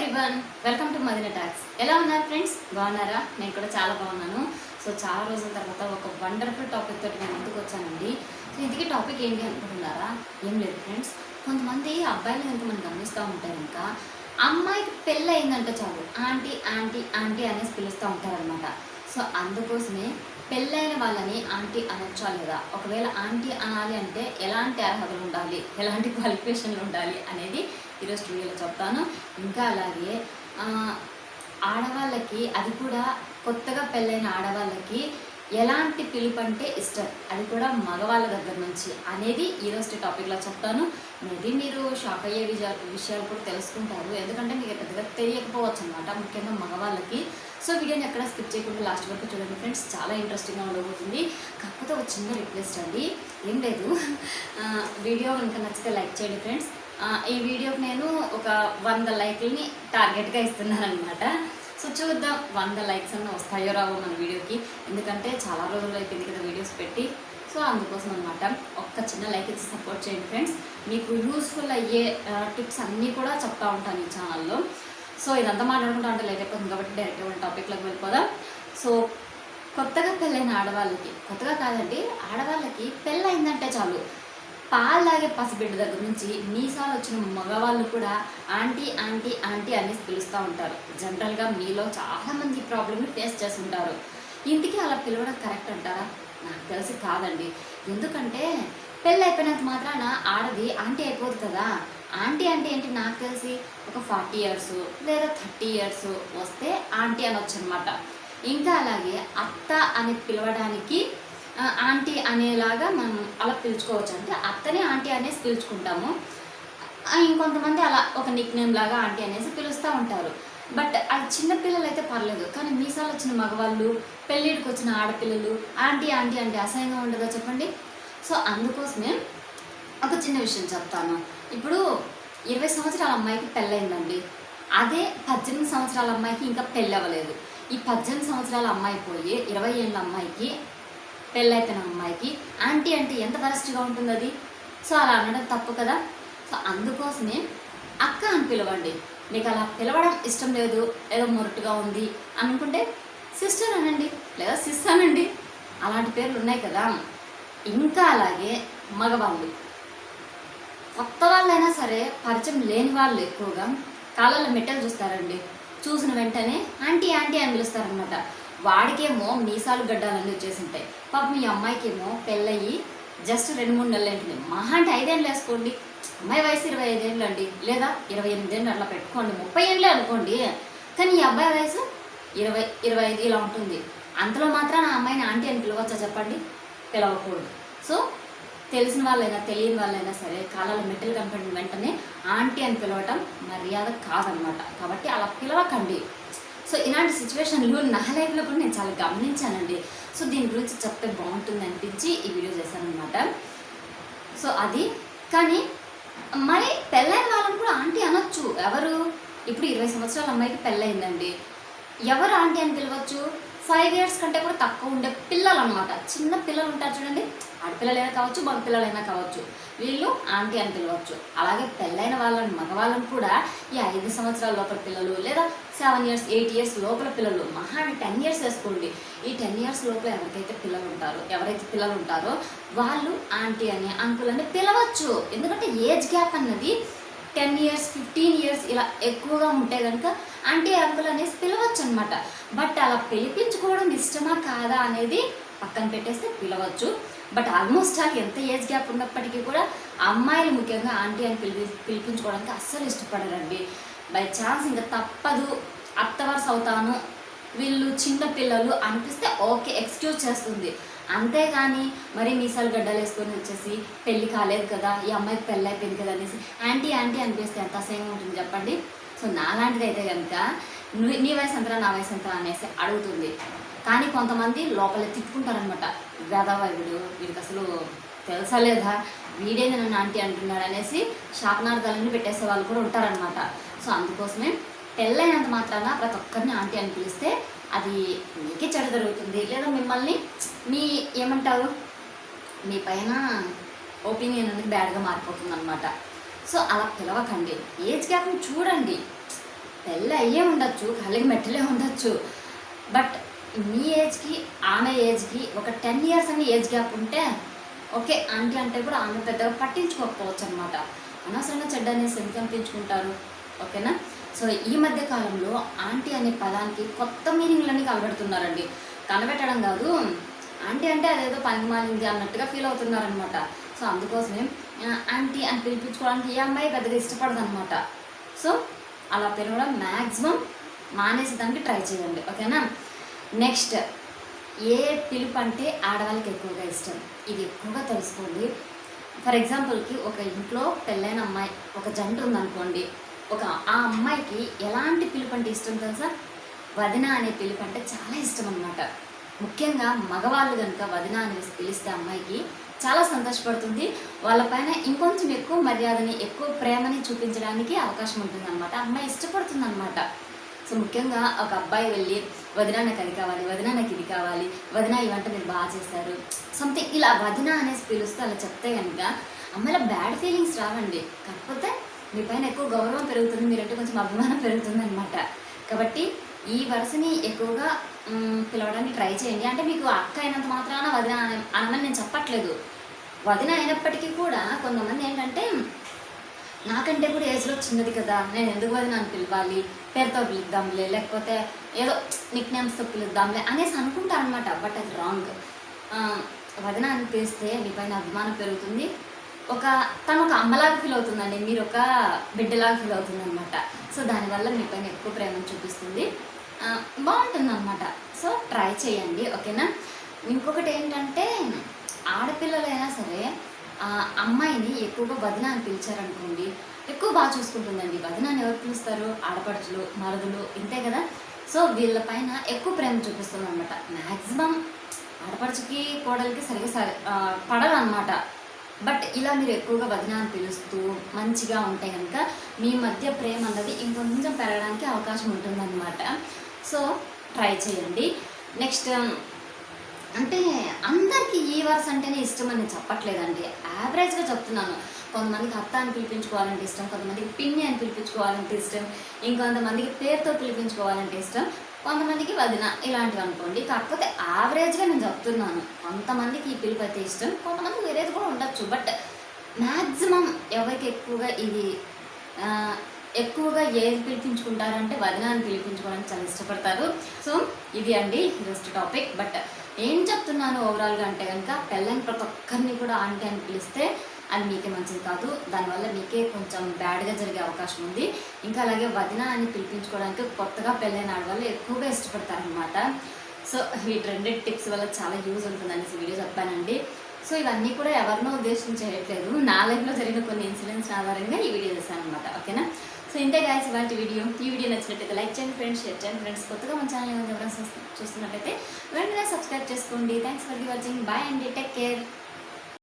Everyone welcome to Madina talks ఎలా ఉన్నారు friends బాగున్నారా? నేను కూడా చాలా బాగున్నాను. సో చాలా రోజుల తర్వాత ఒక వండర్ఫుల్ టాపిక్ తోటి నేను ముందుకు వచ్చానండి. సో ఇంతకీ టాపిక్ ఏంటి అనుకుంటున్నారా? ఏం లేదు ఫ్రెండ్స్ కొంతమంది అబ్బాయిలు కనుక మనం గమనిస్తూ ఉంటారు ఇంకా. అమ్మాయికి పెళ్ళి అయిందంటే చాలు. ఆంటీ ఆంటీ ఆంటీ అనేసి పిలుస్తూ ఉంటారనమాట సో అందుకోసమే పెళ్ళైన వాళ్ళని ఆంటీ అనొచ్చా లేదా? ఒకవేళ ఆంటీ అనాలి అంటే ఎలాంటి అర్హతలు ఉండాలి? ఎలాంటి క్వాలిఫికేషన్లు ఉండాలి అనేది ఈరోజు స్టూడియోలో చెప్తాను. ఇంకా అలాగే ఆడవాళ్ళకి అది కూడా కొత్తగా పెళ్ళైన ఆడవాళ్ళకి ఎలాంటి పిలుపు అంటే ఇష్టం. అది కూడా మగవాళ్ళ దగ్గర నుంచి అనేది ఈరోజు టాపిక్లో చెప్తాను. మేబీ మీరు షాక్ అయ్యే విషయాలు విషయాలు కూడా తెలుసుకుంటారు. ఎందుకంటే మీకు పెద్దగా తెలియకపోవచ్చు అనమాట ముఖ్యంగా మగవాళ్ళకి. సో వీడియోని ఎక్కడ స్కిప్ చేయకుండా లాస్ట్ వరకు చూడండి ఫ్రెండ్స్. చాలా ఇంట్రెస్టింగ్గా ఉండబోతుంది. కాకపోతే ఒక చిన్న రిక్వెస్ట్ అండి. ఏం లేదు. వీడియో కనుక నచ్చితే లైక్ చేయండి ఫ్రెండ్స్. ఈ వీడియోకి నేను ఒక వంద లైక్లని టార్గెట్గా ఇస్తున్నాను అనమాట సో చూద్దాం వంద లైక్స్ అన్న వస్తాయో రావో మన వీడియోకి. ఎందుకంటే చాలా రోజులు అయిపోయింది కదా వీడియోస్ పెట్టి. సో అందుకోసం అనమాట ఒక్క చిన్న లైక్ ఇచ్చి సపోర్ట్ చేయండి ఫ్రెండ్స్. మీకు యూస్ఫుల్ అయ్యే టిప్స్ అన్నీ కూడా చెప్తా ఉంటాను ఈ ఛానల్లో. సో ఇదంతా మాట్లాడుకుంటా అంటే లేట్ అయిపోతుంది కాబట్టి డైరెక్ట్గా మన టాపిక్లోకి వెళ్ళిపోదాం. సో కొత్తగా పెళ్ళైన ఆడవాళ్ళకి కొత్తగా కాదండి ఆడవాళ్ళకి పెళ్ళయిందంటే చాలు. పాలు తాగే పసిబిడ్డ దగ్గర నుంచి మీసాలు వచ్చిన మగవాళ్ళు కూడా ఆంటీ ఆంటీ ఆంటీ అనేసి పిలుస్తూ ఉంటారు. జనరల్గా మీలో చాలామంది ప్రాబ్లమ్ని ఫేస్ చేస్తుంటారు. ఇంటికి అలా పిలవడం కరెక్ట్ అంటారా? నాకు తెలిసి కాదండి. ఎందుకంటే పెళ్ళి అయిపోయినంత మాత్రాన ఆడది ఆంటీ అయిపోదు కదా. ఆంటీ అంటే ఏంటి నాకు తెలిసి ఒక ఫార్టీ ఇయర్స్ లేదా థర్టీ ఇయర్స్ వస్తే ఆంటీ అనొచ్చు అనమాట ఇంకా అలాగే అత్త అని పిలవడానికి ఆంటీ అనేలాగా మనం అలా పిలుచుకోవచ్చు. అంటే అత్తనే ఆంటీ అనేసి పిలుచుకుంటాము. ఇంకొంతమంది అలా ఒక నిక్ నేమ్ లాగా ఆంటీ అనేసి పిలుస్తూ ఉంటారు. బట్ అది చిన్నపిల్లలు అయితే పర్లేదు. కానీ మీసాలు వచ్చిన మగవాళ్ళు పెళ్ళిడికి వచ్చిన ఆడపిల్లలు ఆంటీ ఆంటీ అంటే అసహ్యంగా ఉండదా చెప్పండి? సో అందుకోసమే ఒక చిన్న విషయం చెప్తాను. ఇప్పుడు ఇరవై సంవత్సరాల అమ్మాయికి పెళ్ళయిందండి. అదే పద్దెనిమిది సంవత్సరాల అమ్మాయికి ఇంకా పెళ్ళి అవ్వలేదు. ఈ పద్దెనిమిది సంవత్సరాల అమ్మాయి పోయి ఇరవై ఏళ్ళ అమ్మాయికి పెళ్ళైపోయిన అమ్మాయికి ఆంటీ అంటే ఎంత వరస్ట్గా ఉంటుంది అది సో అలా అనడం తప్పు కదా? సో అందుకోసమే అక్క అని పిలవండి. మీకు అలా పిలవడం ఇష్టం లేదు ఏదో మొరటుగా ఉంది అనుకుంటే సిస్టర్ అనండి లేదా సిస్ అనండి అలాంటి పేర్లు ఉన్నాయి కదా? ఇంకా అలాగే మగవాళ్ళు. కొత్త వాళ్ళైనా సరే పరిచయం లేని వాళ్ళు ఎక్కువగా కాళ్ళలో మెట్టలు చూస్తారండి. చూసిన వెంటనే ఆంటీ ఆంటీ అని పిలుస్తారనమాట వాడికేమో మీసాలు గడ్డాలన్నీ వచ్చేసి ఉంటాయి పాప మీ అమ్మాయికేమో పెళ్ళయి జస్ట్ రెండు మూడు నెలలు ఏంటి మహా అంటే ఐదేళ్ళు వేసుకోండి. అమ్మాయి వయసు ఇరవై ఐదేళ్ళు అండి. లేదా ఇరవై ఎనిమిదేళ్ళు అట్లా పెట్టుకోండి. ముప్పై ఏళ్ళే అనుకోండి. కానీ ఈ అబ్బాయి వయసు ఇరవై ఇరవై ఐదు ఇలా ఉంటుంది. అంతలో మాత్రం నా అమ్మాయిని ఆంటీ అని పిలవచ్చా చెప్పండి? పిలవకూడదు. సో తెలిసిన వాళ్ళైనా తెలియని వాళ్ళైనా సరే కాలాల మెట్టలు కనపడిన వెంటనే ఆంటీ అని పిలవటం మర్యాద కాదనమాట కాబట్టి అలా పిలవకండి. సో ఇలాంటి సిచ్యువేషన్లు నా లైఫ్లో కూడా నేను చాలా గమనించానండి. సో దీని గురించి చెప్తే బాగుంటుంది అనిపించి ఈ వీడియో చేశానమాట సో అది. కానీ మరి పెళ్ళైన వాళ్ళని కూడా ఆంటీ అనొచ్చు. ఎవరు? ఇప్పుడు ఇరవై సంవత్సరాల అమ్మాయికి పెళ్ళయిందండి. ఎవరు ఆంటీ అని పిలవచ్చు? ఫైవ్ ఇయర్స్ కంటే కూడా తక్కువ ఉండే పిల్లలు అనమాట చిన్న పిల్లలు ఉంటారు చూడండి. ఆడపిల్లలైనా కావచ్చు మగ పిల్లలైనా కావచ్చు. వీళ్ళు ఆంటీ అని పిలవచ్చు. అలాగే పెళ్ళైన వాళ్ళని మగవాళ్ళని కూడా ఈ ఐదు సంవత్సరాల లోపల పిల్లలు లేదా సెవెన్ ఇయర్స్ ఎయిట్ ఇయర్స్ లోపల పిల్లలు మహా టెన్ ఇయర్స్ వేసుకోండి. ఈ టెన్ ఇయర్స్ లోపల ఎవరికైతే పిల్లలు ఉంటారో ఎవరైతే పిల్లలు ఉంటారో వాళ్ళు ఆంటీ అని అంకుల్ అని పిలవచ్చు. ఎందుకంటే ఏజ్ గ్యాప్ అన్నది టెన్ ఇయర్స్ ఫిఫ్టీన్ ఇయర్స్ ఇలా ఎక్కువగా ఉంటే కనుక ఆంటీ అంకుల్ అనేసి పిలవచ్చు అనమాట బట్ అలా పిలిపించుకోవడం ఇష్టమా కాదా అనేది పక్కన పెట్టేస్తే పిలవచ్చు. బట్ ఆల్మోస్ట్ ఆల్ ఎంత ఏజ్ గ్యాప్ ఉన్నప్పటికీ కూడా అమ్మాయిలు ముఖ్యంగా ఆంటీ అని పిలిపి పిలిపించుకోవడానికి అస్సలు ఇష్టపడరండి. బై ఛాన్స్ ఇంకా తప్పదు. అత్తవర్స్ అవుతాను వీళ్ళు చిన్న పిల్లలు అనిపిస్తే ఓకే ఎక్స్క్యూజ్ చేస్తుంది. అంతేగాని మరి మీసాలు గడ్డలు వేసుకొని వచ్చేసి పెళ్ళి కాలేదు కదా ఈ అమ్మాయికి పెళ్ళి అయిపోయింది కదా అనేసి ఆంటీ ఆంటీ అనిపిస్తే ఎంత అసహ్యంగా ఉంటుంది చెప్పండి? సో నాలాంటిది అయితే కనుక నువ్వు నీ వయసు ఎంతరా నా వయసు ఎంత అనేసి అడుగుతుంది. కానీ కొంతమంది లోపల తిట్టుకుంటారనమాట వేదవా వీడికి అసలు తెలుసా లేదా? వీడే నన్ను ఆంటీ అంటున్నాడు అనేసి శాపనార్థాలన్నీ పెట్టేసే వాళ్ళు కూడా ఉంటారనమాట సో అందుకోసమే పెళ్ళైనంత మాత్రాన ప్రతి ఒక్కరిని ఆంటీ అని పిలిస్తే అది మీకే చెడు జరుగుతుంది. లేదా మిమ్మల్ని మీ ఏమంటారు? మీ పైన ఒపీనియన్ అనేది బ్యాడ్గా మారిపోతుంది అనమాట సో అలా పిలవకండి. ఏజ్ గ్యాప్ని చూడండి. పెళ్ళి అయ్యే ఉండొచ్చు కళ్ళకి మెట్టలే ఉండొచ్చు. బట్ మీ ఏజ్కి ఆమె ఏజ్కి ఒక టెన్ ఇయర్స్ అని ఏజ్ గ్యాప్ ఉంటే ఓకే ఆంటీ అంటే కూడా ఆమె పెద్దగా పట్టించుకోకపోవచ్చు అనమాట అనవసరంగా చెడ్డ అనేసి ఎందుకు అనిపించుకుంటారు ఓకేనా? సో ఈ మధ్య కాలంలో ఆంటీ అనే పదానికి కొత్త మీనింగ్లని కలబెడుతున్నారండి కనబెట్టడం కాదు ఆంటీ అంటే అదేదో పనికి అన్నట్టుగా ఫీల్ అవుతున్నారనమాట సో అందుకోసమే ఆంటీ అని పిలిపించుకోవడానికి ఏ అమ్మాయి పెద్దగా ఇష్టపడదు అనమాట సో అలా పిలవడం మ్యాక్సిమం మానేసేదానికి ట్రై చేయండి ఓకేనా? నెక్స్ట్ ఏ పిలుపు అంటే ఆడవాళ్ళకి ఎక్కువగా ఇష్టం? ఇది ఎక్కువగా తెలుసుకోండి. ఫర్ ఎగ్జాంపుల్కి ఒక ఇంట్లో పెళ్ళైన అమ్మాయి ఒక జంట ఉందనుకోండి ఒక ఆ అమ్మాయికి ఎలాంటి పిలుపు అంటే ఇష్టం తెలుసా? వదిన అనే పిలుపు అంటే చాలా ఇష్టం అనమాట ముఖ్యంగా మగవాళ్ళు కనుక వదిన అని పిలిస్తే అమ్మాయికి చాలా సంతోషపడుతుంది. వాళ్ళపైన ఇంకొంచెం ఎక్కువ మర్యాదని ఎక్కువ ప్రేమని చూపించడానికి అవకాశం ఉంటుందన్నమాట. అమ్మాయి ఇష్టపడుతుందన్నమాట. సో ముఖ్యంగా ఒక అబ్బాయి వెళ్ళి వదిన నాకు అది కావాలి వదిన నాకు ఇది కావాలి వదిన ఈ వంట మీరు బాగా చేస్తారు సంథింగ్ ఇలా వదిన అనేసి పిలుస్తే అలా చెప్తే కనుక అమ్మాయిలో బ్యాడ్ ఫీలింగ్స్ రావండి. కాకపోతే మీ పైన ఎక్కువ గౌరవం పెరుగుతుంది మీరంటే కొంచెం అభిమానం పెరుగుతుంది అనమాట కాబట్టి ఈ వరుసని ఎక్కువగా పిలవడానికి ట్రై చేయండి. అంటే మీకు అక్క అయినంత మాత్రాన వదిన అనమని నేను చెప్పట్లేదు. వదిన అయినప్పటికీ కూడా కొంతమంది ఏంటంటే నాకంటే కూడా ఏజ్లో చిన్నది కదా నేను ఎందుకు వదిన అని పిలవాలి? పేరుతో పిలుద్దాంలే లేకపోతే ఏదో నిక్ నేమ్స్తో పిలుద్దాంలే అనేసి అనుకుంటాను అనమాట బట్ అది రాంగ్. వదిన అని పిలిస్తే మీ పైన అభిమానం పెరుగుతుంది. ఒక తను ఒక అమ్మలాగా ఫీల్ అవుతుందండి మీరు ఒక బిడ్డలాగా ఫీల్ అవుతుంది అనమాట సో దానివల్ల మీ పైన ఎక్కువ ప్రేమను చూపిస్తుంది. బాగుంటుంది అనమాట సో ట్రై చేయండి ఓకేనా? ఇంకొకటి ఏంటంటే ఆడపిల్లలైనా సరే అమ్మాయిని ఎక్కువగా వదిన అని పిలిచారనుకోండి ఎక్కువ బాగా చూసుకుంటుందండి. వదిన అని ఎవరు పిలుస్తారు? ఆడపడుచులు మరుదులు ఇంతే కదా? సో వీళ్ళపైన ఎక్కువ ప్రేమ చూపిస్తుంది అనమాట మ్యాక్సిమం ఆడపడుచుకి కోడలికి సరిగా సరి పడదు బట్ ఇలా మీరు ఎక్కువగా వదినాన్ని పిలుస్తూ మంచిగా ఉంటే కనుక మీ మధ్య ప్రేమ అన్నది ఇంకొంచెం పెరగడానికి అవకాశం ఉంటుందన్నమాట. సో ట్రై చేయండి. నెక్స్ట్ um, అంటే అందరికీ ఈ వర్స్ అంటేనే ఇష్టం అని నేను చెప్పట్లేదండి. యావరేజ్గా చెప్తున్నాను. కొంతమందికి అత్త అని పిలిపించుకోవాలంటే ఇష్టం కొంతమందికి పిన్ని అని పిలిపించుకోవాలంటే ఇష్టం ఇంకొంతమందికి పేరుతో పిలిపించుకోవాలంటే ఇష్టం కొంతమందికి వదిన ఇలాంటివి అనుకోండి. కాకపోతే యావరేజ్గా నేను చెప్తున్నాను. కొంతమందికి ఈ పిలుపు అయితే ఇష్టం కొంతమందికి వేరేది కూడా ఉండొచ్చు. బట్ మ్యాక్సిమం ఎవరికి ఎక్కువగా ఇది ఎక్కువగా ఏది పిలిపించుకుంటారంటే అంటే అని పిలిపించుకోవడానికి చాలా ఇష్టపడతారు. సో ఇది అండి జస్ట్ టాపిక్ బట్ ఏం చెప్తున్నాను ఓవరాల్గా అంటే కనుక పెళ్ళని ప్రతి ఒక్కరిని కూడా ఆంటీ అని పిలిస్తే అది మీకే మంచిది కాదు. దానివల్ల మీకే కొంచెం బ్యాడ్గా జరిగే అవకాశం ఉంది. ఇంకా అలాగే వదిన అని పిలిపించుకోవడానికి కొత్తగా పెళ్ళైన ఆడవాళ్ళు ఎక్కువగా ఇష్టపడతారనమాట సో ఈ ట్రెండెడ్ టిప్స్ వల్ల చాలా యూజ్ ఉంటుందనేసి వీడియో చెప్పానండి. సో ఇవన్నీ కూడా ఎవరినో ఉద్దేశించి చేయట్లేదు. నా లైఫ్లో జరిగిన కొన్ని ఇన్సిడెంట్స్ ఆధారంగా ఈ వీడియో చేశాను అనమాట ఓకేనా సో ఇంతే గాయస్ ఇలాంటి వీడియో ఈ వీడియో నచ్చినట్లయితే లైక్ చేయండి ఫ్రెండ్స్ షేర్ చేయండి ఫ్రెండ్స్ కొత్తగా మన ఛానల్ ఎవరైనా చూస్తున్నట్లయితే వెంటనే సబ్స్క్రైబ్ చేసుకోండి. Thanks for the watching bye అండి. Take care